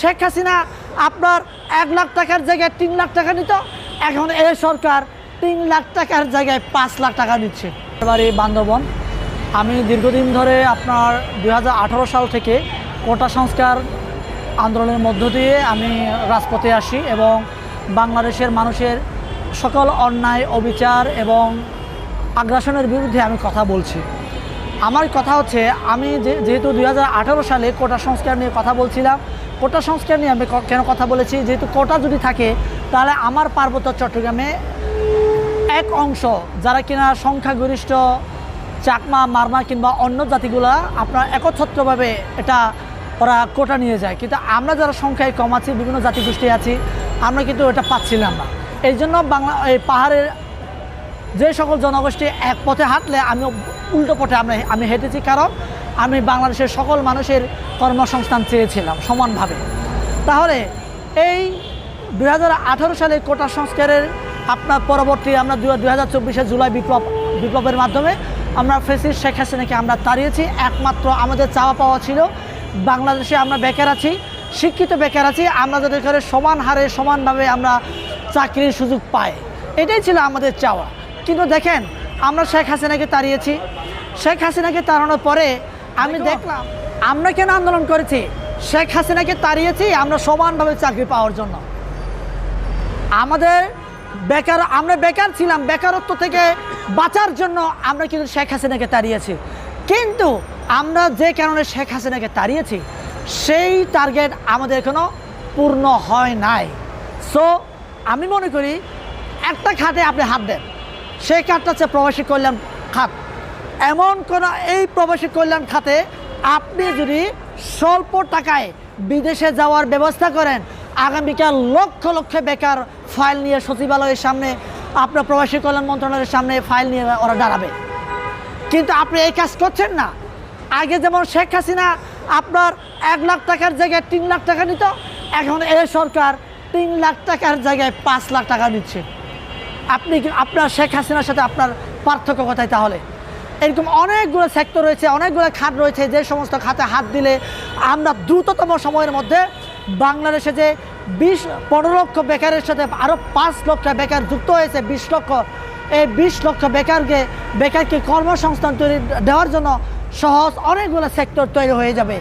শেখ হাসিনা আপনার এক লাখ টাকার জায়গায় তিন লাখ টাকা নিত, এখন এ সরকার তিন লাখ টাকার জায়গায় পাঁচ লাখ টাকা নিচ্ছে। এবারে বান্দরবন, আমি দীর্ঘদিন ধরে আপনার দু হাজার আঠারো সাল থেকে কোটা সংস্কার আন্দোলনের মধ্য দিয়ে আমি রাজপথে আসি এবং বাংলাদেশের মানুষের সকল অন্যায়, অবিচার এবং আগ্রাসনের বিরুদ্ধে আমি কথা বলছি। আমার কথা হচ্ছে, আমি যেহেতু দু হাজার আঠারো সালে কোটা সংস্কার নিয়ে কথা বলছিলাম কোটা সংস্কার নিয়ে আমি কেন কথা বলেছি? যেহেতু কোটা যদি থাকে, তাহলে আমার পার্বত্য চট্টগ্রামে এক অংশ, যারা কিনা সংখ্যাগরিষ্ঠ, চাকমা, মারমা কিংবা অন্য জাতিগুলা আপনার একচ্ছত্রভাবে এটা ওরা কোটা নিয়ে যায়। কিন্তু আমরা যারা সংখ্যায় কম আছি, বিভিন্ন জাতিগোষ্ঠী আছি, আমরা কিন্তু এটা পাচ্ছিলাম না। এই জন্য বাংলা, এই পাহাড়ের যে সকল জনগোষ্ঠী এক পথে হাঁটলে আমি উল্টো পথে আমি আমি হেঁটেছি। কারণ আমি বাংলাদেশের সকল মানুষের কর্মসংস্থান চেয়েছিলাম সমানভাবে। তাহলে এই দু হাজার আঠারো সালে কোটা সংস্কারের আপনার পরবর্তী আমরা দু হাজার চব্বিশে জুলাই বিপ্লব, বিপ্লবের মাধ্যমে আমরা ফেসিস শেখ হাসিনাকে আমরা তাড়িয়েছি। একমাত্র আমাদের চাওয়া পাওয়া ছিল বাংলাদেশে আমরা বেকার আছি, শিক্ষিত বেকার আছি, আমরা যাদের করে সমান হারে, সমানভাবে আমরা চাকরির সুযোগ পাই। এটাই ছিল আমাদের চাওয়া। কিন্তু দেখেন, আমরা শেখ হাসিনাকে তাড়িয়েছি। শেখ হাসিনাকে তাড়ানোর পরে আমি দেখলাম আমরা কেন আন্দোলন করেছি? শেখ হাসিনাকে তাড়িয়েছি আমরা সমানভাবে চাকরি পাওয়ার জন্য। আমাদের বেকার আমরা বেকার ছিলাম বেকারত্ব থেকে বাঁচার জন্য আমরা কিন্তু শেখ হাসিনাকে তাড়িয়েছি। কিন্তু আমরা যে কারণে শেখ হাসিনাকে তাড়িয়েছি সেই টার্গেট আমাদের এখনও পূর্ণ হয় নাই। সো আমি মনে করি একটা খাতে আপনি হাত দেন। সেই খাতটা হচ্ছে প্রবাসী কল্যাণ খাত। এমন কোনো এই প্রবাসী কল্যাণ খাতে আপনি যদি স্বল্প টাকায় বিদেশে যাওয়ার ব্যবস্থা করেন, আগামীকাল লক্ষ লক্ষ বেকার ফাইল নিয়ে সচিবালয়ের সামনে, আপনার প্রবাসী কল্যাণ মন্ত্রণালয়ের সামনে ফাইল নিয়ে ওরা দাঁড়াবে। কিন্তু আপনি এই কাজ করছেন না। আগে যেমন শেখ হাসিনা আপনার এক লাখ টাকার জায়গায় তিন লাখ টাকা নিত, এখন এই সরকার তিন লাখ টাকার জায়গায় পাঁচ লাখ টাকা নিচ্ছে আপনি আপনার শেখ হাসিনার সাথে আপনার পার্থক্য কোথায় তাহলে? এরকম অনেকগুলো সেক্টর রয়েছে, অনেকগুলো খাত রয়েছে, যে সমস্ত খাতে হাত দিলে আমরা দ্রুততম সময়ের মধ্যে বাংলাদেশে যে বিশ, পনেরো লক্ষ বেকারের সাথে আরও পাঁচ লক্ষ বেকার যুক্ত হয়েছে, বিশ লক্ষ, এই বিশ লক্ষ বেকারকে বেকারকে কর্মসংস্থান তৈরি দেওয়ার জন্য সহজ অনেকগুলো সেক্টর তৈরি হয়ে যাবে।